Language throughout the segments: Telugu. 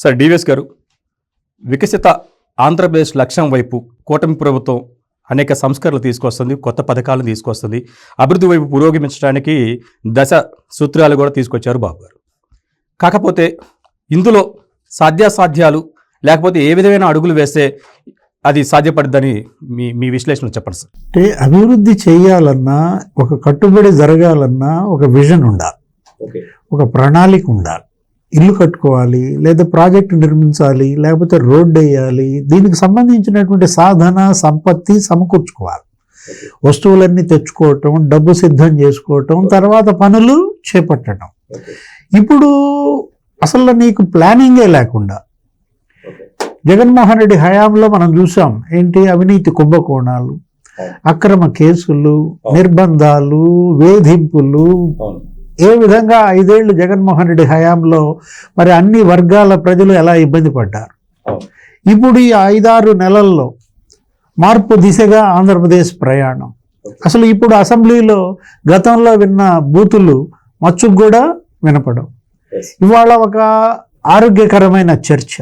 సార్ డివిఎస్ గారు వికసిత ఆంధ్రప్రదేశ్ లక్ష్యం వైపు కూటమి ప్రభుత్వం అనేక సంస్కరణలు తీసుకొస్తుంది కొత్త పథకాలను తీసుకొస్తుంది. అభివృద్ధి వైపు పురోగమించడానికి దశ సూత్రాలు కూడా తీసుకొచ్చారు బాబు గారు. కాకపోతే ఇందులో సాధ్యాసాధ్యాలు లేకపోతే ఏ విధమైన అడుగులు వేస్తే అది సాధ్యపడుద్దని మీ మీ విశ్లేషణ చెప్పండి సార్. అంటే అభివృద్ధి చేయాలన్నా ఒక కట్టుబడి జరగాలన్నా ఒక విజన్ ఉండాలి. ఓకే. ఒక ప్రణాళిక ఉండాలి. ఇల్లు కట్టుకోవాలి లేదా ప్రాజెక్టు నిర్మించాలి లేకపోతే రోడ్డు వేయాలి దీనికి సంబంధించినటువంటి సాధన సంపత్తి సమకూర్చుకోవాలి. వస్తువులన్నీ తెచ్చుకోవటం డబ్బు సిద్ధం చేసుకోవటం తర్వాత పనులు చేపట్టడం. ఇప్పుడు అసలు నీకు ప్లానింగే లేకుండా జగన్మోహన్ రెడ్డి హయాంలో మనం చూసాం ఏంటి అవినీతి కుంభకోణాలు అక్రమ కేసులు నిర్బంధాలు వేధింపులు ఏ విధంగా ఐదేళ్ళు జగన్మోహన్ రెడ్డి హయాంలో మరి అన్ని వర్గాల ప్రజలు ఎలా ఇబ్బంది పడ్డారు? ఇప్పుడు ఈ ఐదారు నెలల్లో మార్పు దిశగా ఆంధ్రప్రదేశ్ ప్రయాణం. అసలు ఇప్పుడు అసెంబ్లీలో గతంలో విన్న బూతులు మచ్చుకు కూడా వినపడం ఇవాళ ఒక ఆరోగ్యకరమైన చర్చ.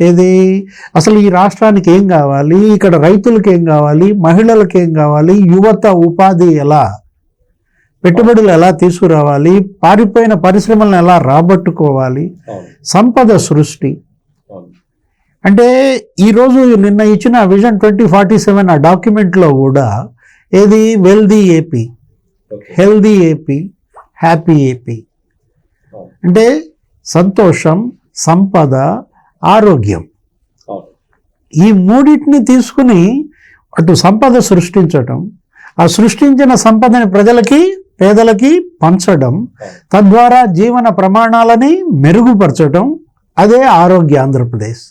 ఏది? అసలు ఈ రాష్ట్రానికి ఏం కావాలి? ఇక్కడ రైతులకు ఏం కావాలి? మహిళలకు ఏం కావాలి? యువత ఉపాధి ఎలా? పెట్టుబడులు ఎలా తీసుకురావాలి? పారిపోయిన పరిశ్రమలను ఎలా రాబట్టుకోవాలి? సంపద సృష్టి. అంటే ఈరోజు నిన్న ఇచ్చిన విజన్ ట్వంటీ ఫార్టీ సెవెన్ ఆ డాక్యుమెంట్లో కూడా ఏది? Wealthy AP. Healthy AP happy AP. అంటే సంతోషం సంపద ఆరోగ్యం. ఈ మూడింటిని తీసుకుని అటు సంపద సృష్టించటం ఆ సృష్టించిన సంపదని ప్రజలకి పేదలకి పంచడం తద్వారా జీవన ప్రమాణాలని మెరుగుపరచడం అదే ఆరోగ్య ఆంధ్రప్రదేశ్.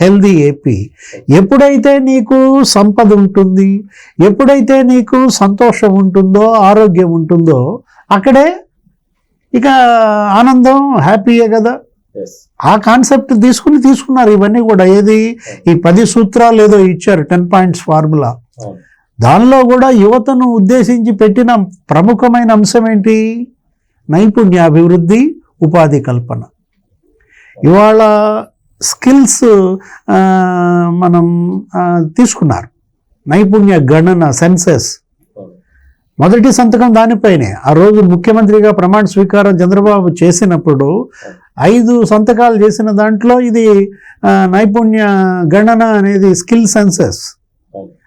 Healthy AP. ఎప్పుడైతే నీకు సంపద ఉంటుంది ఎప్పుడైతే నీకు సంతోషం ఉంటుందో ఆరోగ్యం ఉంటుందో అక్కడే ఇక ఆనందం హ్యాపీయే కదా. ఆ కాన్సెప్ట్ తీసుకుని తీసుకున్నారు. ఇవన్నీ కూడా ఏది? ఈ పది సూత్రాలు ఏదో ఇచ్చారు టెన్ పాయింట్స్ ఫార్ములా. దానిలో కూడా యువతను ఉద్దేశించి పెట్టిన ప్రముఖమైన అంశం ఏంటి? నైపుణ్యాభివృద్ధి ఉపాధి కల్పన. ఇవాళ స్కిల్స్ మనం తీసుకున్నారు. నైపుణ్య గణన సెన్సెస్. మొదటి సంతకం దానిపైనే. ఆ రోజు ముఖ్యమంత్రిగా ప్రమాణ స్వీకారం చంద్రబాబు చేసినప్పుడు ఐదు సంతకాలు చేసిన దాంట్లో ఇది నైపుణ్య గణన అనేది స్కిల్ సెన్సెస్.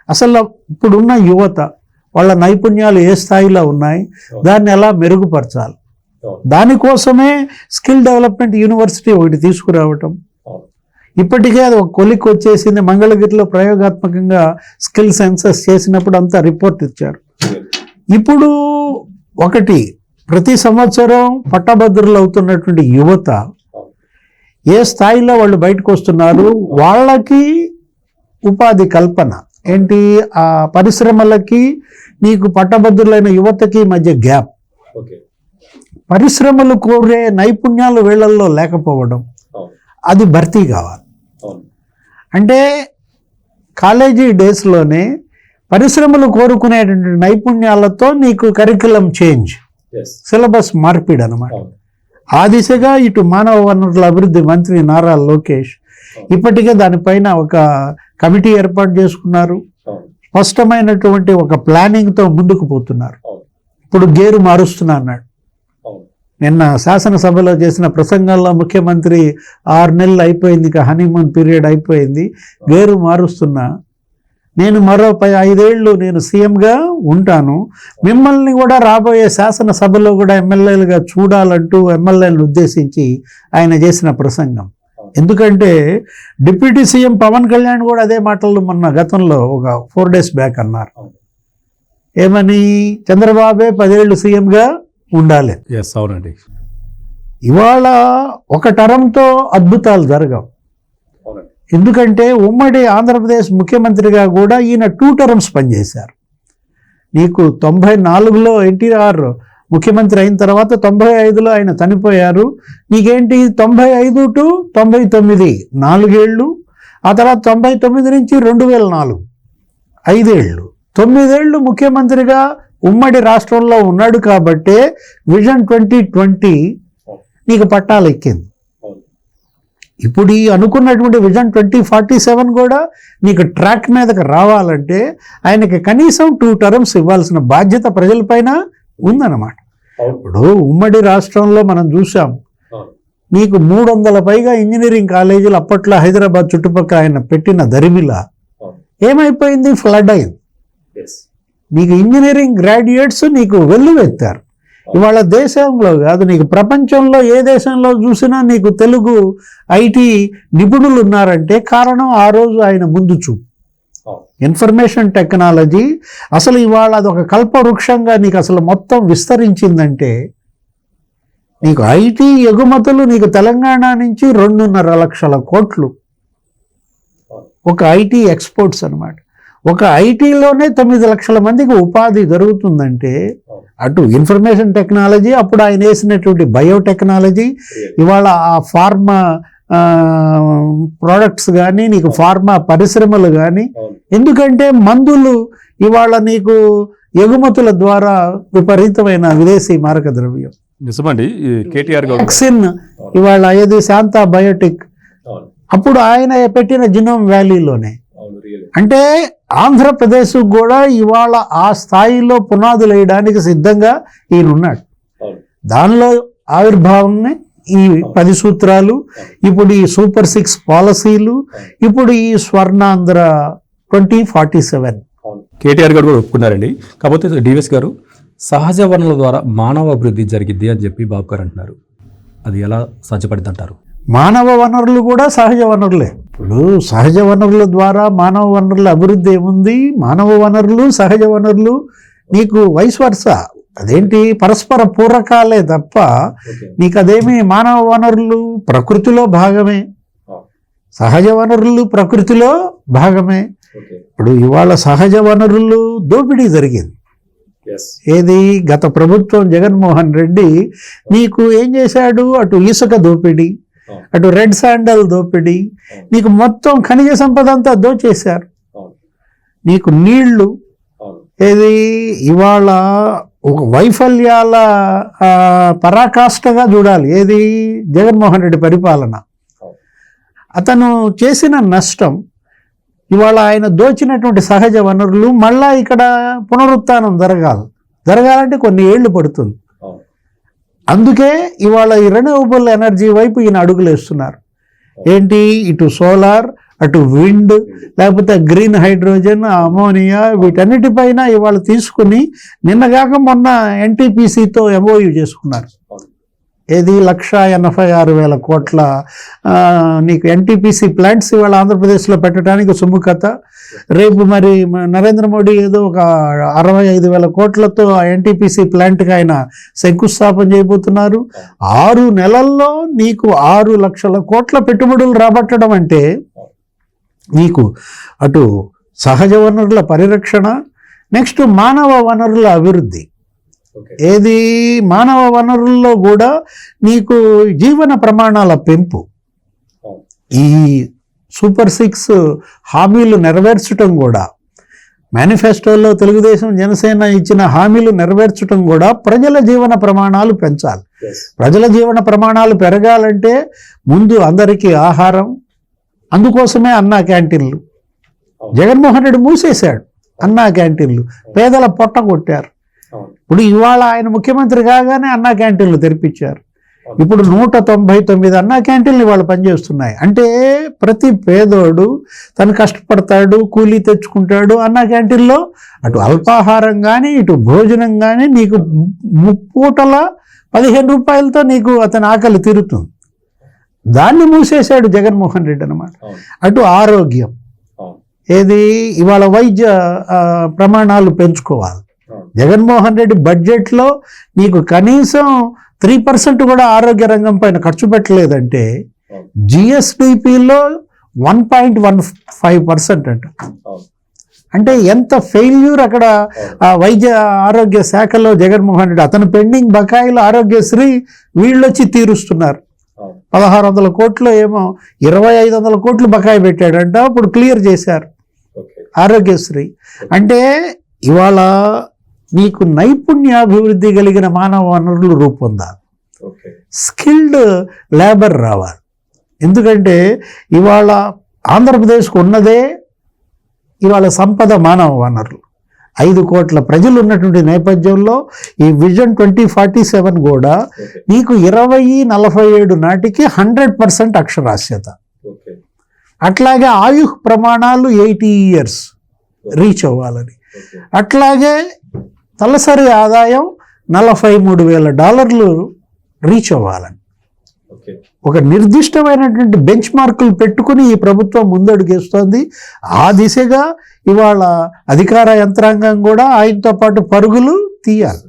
అసలు ఇప్పుడున్న యువత వాళ్ళ నైపుణ్యాలు ఏ స్థాయిలో ఉన్నాయి? దాన్ని ఎలా మెరుగుపరచాలి? దానికోసమే స్కిల్ డెవలప్మెంట్ యూనివర్సిటీ ఒకటి తీసుకురావటం. ఇప్పటికే అది ఒక కొలిక్ వచ్చేసింది మంగళగిరిలో ప్రయోగాత్మకంగా స్కిల్ సెన్సస్ చేసినప్పుడు అంతా రిపోర్ట్ ఇచ్చారు. ఇప్పుడు ఒకటి ప్రతి సంవత్సరం పట్టభద్రులు అవుతున్నటువంటి యువత ఏ స్థాయిలో వాళ్ళు బయటకు వస్తున్నారు? వాళ్ళకి ఉపాధి కల్పన. ఏంటి? ఆ పరిశ్రమలకి నీకు పట్టభద్రులైన యువతకి మధ్య గ్యాప్. పరిశ్రమలు కోరే నైపుణ్యాలు వీళ్ళల్లో లేకపోవడం అది భర్తీ కావాలి. అంటే కాలేజీ డేస్లోనే పరిశ్రమలు కోరుకునేటువంటి నైపుణ్యాలతో నీకు కరికులం చేంజ్ సిలబస్ మార్పిడి అనమాట ఆ దిశగా ఇటు మానవ వనరుల అభివృద్ధి మంత్రి నారా లోకేష్ ఇప్పటికే దానిపైన ఒక కమిటీ ఏర్పాటు చేసుకున్నారు. స్పష్టమైనటువంటి ఒక ప్లానింగ్తో ముందుకు పోతున్నారు. ఇప్పుడు గేరు మారుస్తున్నా అన్నాడు. నిన్న శాసనసభలో చేసిన ప్రసంగంలో ముఖ్యమంత్రి ఆరు నెలలు అయిపోయింది ఇక హనీమూన్ పీరియడ్ అయిపోయింది. గేరు మారుస్తున్నా. నేను మరో పై ఐదేళ్ళు నేను సీఎంగా ఉంటాను. మిమ్మల్ని కూడా రాబోయే శాసనసభలో కూడా ఎమ్మెల్యేలుగా చూడాలంటూ ఎమ్మెల్యేలను ఉద్దేశించి ఆయన చేసిన ప్రసంగం. ఎందుకంటే డిప్యూటీ సీఎం పవన్ కళ్యాణ్ కూడా అదే మాటలు మొన్న గతంలో ఒక ఫోర్ డేస్ బ్యాక్ అన్నారు. ఏమని? చంద్రబాబే పదేళ్ళు సీఎంగా ఉండాలి. ఎస్ అవునండి. ఇవాళ ఒక టరంతో అద్భుతాలు జరగవు. ఎందుకంటే ఉమ్మడి ఆంధ్రప్రదేశ్ ముఖ్యమంత్రిగా కూడా ఈయన టూ టర్మ్స్ పనిచేశారు. నీకు తొంభై నాలుగులో ఎన్టీఆర్ ముఖ్యమంత్రి అయిన తర్వాత తొంభై ఐదులో ఆయన చనిపోయారు. నీకేంటి తొంభై ఐదు టు తొంభై తొమ్మిది. నాలుగేళ్ళు. ఆ తర్వాత తొంభై తొమ్మిది నుంచి రెండు వేల నాలుగు. ఐదేళ్ళు. తొమ్మిదేళ్ళు ముఖ్యమంత్రిగా ఉమ్మడి రాష్ట్రంలో ఉన్నాడు కాబట్టే విజన్ ట్వంటీ ట్వంటీ నీకు పట్టాలు ఎక్కింది. ఇప్పుడు ఈ అనుకున్నటువంటి విజన్ ట్వంటీ ఫార్టీ సెవెన్ కూడా నీకు ట్రాక్ మీదకి రావాలంటే ఆయనకి కనీసం టూ టర్మ్స్ ఇవ్వాల్సిన బాధ్యత ప్రజలపైన ఉందన్నమాట. ఇప్పుడు ఉమ్మడి రాష్ట్రంలో మనం చూసాం నీకు మూడు వందల పైగా ఇంజనీరింగ్ కాలేజీలు అప్పట్లో హైదరాబాద్ చుట్టుపక్కల ఆయన పెట్టిన దరిమిల ఏమైపోయింది? ఫ్లడ్ అయింది. నీకు ఇంజనీరింగ్ గ్రాడ్యుయేట్స్ నీకు వెల్లువెత్తారు ఇవాళ దేశంలో కాదు నీకు ప్రపంచంలో ఏ దేశంలో చూసినా నీకు తెలుగు ఐటీ నిపుణులు ఉన్నారంటే కారణం ఆ రోజు ఆయన ముందు చూపు. ఇన్ఫర్మేషన్ టెక్నాలజీ అసలు ఇవాళ అది ఒక కల్పవృక్షంగా నీకు అసలు మొత్తం విస్తరించిందంటే నీకు ఐటీ ఎగుమతులు నీకు తెలంగాణ నుంచి రెండున్నర లక్షల కోట్లు. ఒక ఐటీ ఎక్స్పోర్ట్స్ అన్నమాట. ఒక ఐటీలోనే తొమ్మిది లక్షల మందికి ఉపాధి జరుగుతుందంటే అటు ఇన్ఫర్మేషన్ టెక్నాలజీ అప్పుడు ఆయన వేసినటువంటి బయోటెక్నాలజీ ఇవాళ ఆ ఫార్మా ప్రోడక్ట్స్ కానీ నీకు ఫార్మా పరిశ్రమలు కానీ ఎందుకంటే మందులు ఇవాళ నీకు ఎగుమతుల ద్వారా విపరీతమైన విదేశీ మారక ద్రవ్యం. నిజమండి కేటీఆర్ వ్యాక్సిన్ ఇవాళ ఏది శాంతా బయోటిక్. అప్పుడు ఆయన పెట్టిన జినోమ్ వ్యాలీలోనే. అంటే ఆంధ్రప్రదేశ్ కూడా ఇవాళ ఆ స్థాయిలో పునాదులు వేయడానికి సిద్ధంగా ఈయన ఉన్నాడు దానిలో ఆవిర్భావమే ఈ పది సూత్రాలు ఇప్పుడు ఈ సూపర్ సిక్స్ పాలసీలు ఇప్పుడు ఈ Swarnandhra twenty forty seven. KTR garu కూడా ఒప్పుకున్నారండి. కాకపోతే డివిఎస్ గారు సహజ వనరుల ద్వారా మానవ అభివృద్ధి జరిగిద్ది అని చెప్పి బాబు గారు అంటున్నారు. అది ఎలా సాధ్యపడింది అంటారు? మానవ వనరులు కూడా సహజ వనరులే. ఇప్పుడు సహజ వనరుల ద్వారా మానవ వనరుల అభివృద్ధి ఏముంది? మానవ వనరులు సహజ వనరులు నీకు వయసు వరుస అదేంటి? పరస్పర పూరకాలే తప్ప నీకు అదేమి మానవ వనరులు ప్రకృతిలో భాగమే. సహజ వనరులు ప్రకృతిలో భాగమే. ఇప్పుడు ఇవాళ సహజ వనరులు దోపిడీ జరిగింది. ఏది? గత ప్రభుత్వం జగన్మోహన్ రెడ్డి నీకు ఏం చేశాడు? అటు ఇసుక దోపిడీ అటు రెడ్ శాండల్ దోపిడీ నీకు మొత్తం ఖనిజ సంపద అంతా దోచేశారు. నీకు నీళ్ళు ఏది? ఇవాళ ఒక వైఫల్యాల పరాకాష్ఠగా చూడాలి. ఏది? జగన్మోహన్ రెడ్డి పరిపాలన. అతను చేసిన నష్టం ఇవాళ ఆయన దోచినటువంటి సహజ వనరులు మళ్ళా ఇక్కడ పునరుత్థానం జరగాలి. జరగాలంటే కొన్ని ఏళ్ళు పడుతుంది. అందుకే ఇవాళ ఈ రెన్యూవబుల్ ఎనర్జీ వైపు ఈయన అడుగులు వేస్తున్నారు ఏంటి? ఇటు సోలార్ అటు విండ్ లేకపోతే గ్రీన్ హైడ్రోజన్ అమోనియా వీటన్నిటిపైన ఇవాళ తీసుకుని నిన్నగాక మొన్న ఎన్టీపీసీతో ఎంఓయూ చేసుకున్నారు. ఏది? లక్ష ఎనభై ఆరు వేల కోట్ల నీకు ఎన్టీపీసీ ప్లాంట్స్ ఇవాళ ఆంధ్రప్రదేశ్లో పెట్టడానికి సుముఖత. రేపు మరి నరేంద్ర మోడీ ఏదో ఒక అరవై ఐదు వేల కోట్లతో ఆ ఎన్టీపీసీ ప్లాంట్కి ఆయన శంకుస్థాపన చేయబోతున్నారు. ఆరు నెలల్లో నీకు ఆరు లక్షల కోట్ల పెట్టుబడులు రాబట్టడం అంటే నీకు. అటు సహజ వనరుల పరిరక్షణ నెక్స్ట్ మానవ వనరుల అభివృద్ధి. ఏది మానవ వనరుల్లో కూడా నీకు జీవన ప్రమాణాల పెంపు. ఈ సూపర్ సిక్స్ హామీలు నెరవేర్చడం కూడా మేనిఫెస్టోలో తెలుగుదేశం జనసేన ఇచ్చిన హామీలు నెరవేర్చడం కూడా ప్రజల జీవన ప్రమాణాలు పెంచాలి. ప్రజల జీవన ప్రమాణాలు పెరగాలంటే ముందు అందరికీ ఆహారం అందుకోసమే అన్నా క్యాంటీన్లు. జగన్మోహన్ రెడ్డి మూసేశాడు అన్నా క్యాంటీన్లు. పేదల పొట్ట కొట్టారు. ఇప్పుడు ఇవాళ ఆయన ముఖ్యమంత్రి కాగానే అన్నా క్యాంటీన్లు తెరిపించారు. ఇప్పుడు నూట తొంభై తొమ్మిది అన్నా క్యాంటీన్లు ఇవాళ పనిచేస్తున్నాయి. అంటే ప్రతి పేదోడు తను కష్టపడతాడు కూలీ తెచ్చుకుంటాడు అన్నా క్యాంటీన్లో అటు అల్పాహారం కానీ ఇటు భోజనం కానీ నీకు ముప్పూటల పదిహేను రూపాయలతో నీకు అతని ఆకలి తీరుతుంది. దాన్ని మూసేశాడు జగన్మోహన్ రెడ్డి అనమాట అటు ఆరోగ్యం. ఏది? ఇవాళ వైద్య ప్రమాణాలు పెంచుకోవాలి. జగన్మోహన్ రెడ్డి బడ్జెట్లో నీకు కనీసం త్రీ పర్సెంట్ కూడా ఆరోగ్య రంగం పైన ఖర్చు పెట్టలేదంటే జిఎస్డిపిలో one point one five percent అంట. అంటే ఎంత ఫెయిల్యూర్ అక్కడ వైద్య ఆరోగ్య శాఖలో జగన్మోహన్ రెడ్డి అతను పెండింగ్ బకాయిలు ఆరోగ్యశ్రీ వీళ్ళొచ్చి తీరుస్తున్నారు. పదహారు వందల కోట్లు ఏమో ఇరవై ఐదు వందల కోట్లు బకాయి పెట్టాడంట అప్పుడు క్లియర్ చేశారు. ఆరోగ్యశ్రీ. అంటే ఇవాళ నీకు నైపుణ్యాభివృద్ధి కలిగిన మానవ వనరులు రూపొందాలి. స్కిల్డ్ లేబర్ రావాలి. ఎందుకంటే ఇవాళ ఆంధ్రప్రదేశ్కు ఉన్నదే ఇవాళ సంపద మానవ వనరులు. ఐదు కోట్ల ప్రజలు ఉన్నటువంటి నేపథ్యంలో ఈ విజన్ ట్వంటీ ఫార్టీ సెవెన్ కూడా నీకు ఇరవై నలభై ఏడు నాటికి హండ్రెడ్ పర్సెంట్ అక్షరాస్యత. అట్లాగే ఆయు ప్రమాణాలు ఎయిటీ ఇయర్స్ రీచ్ అవ్వాలని. అట్లాగే తలసరి ఆదాయం నలభై మూడు వేల డాలర్లు రీచ్ అవ్వాలని. ఒక నిర్దిష్టమైనటువంటి బెంచ్ మార్కులు పెట్టుకుని ఈ ప్రభుత్వం ముందడుగేస్తోంది. ఆ దిశగా ఇవాళ అధికార యంత్రాంగం కూడా ఆయనతో పాటు పరుగులు తీయాలి.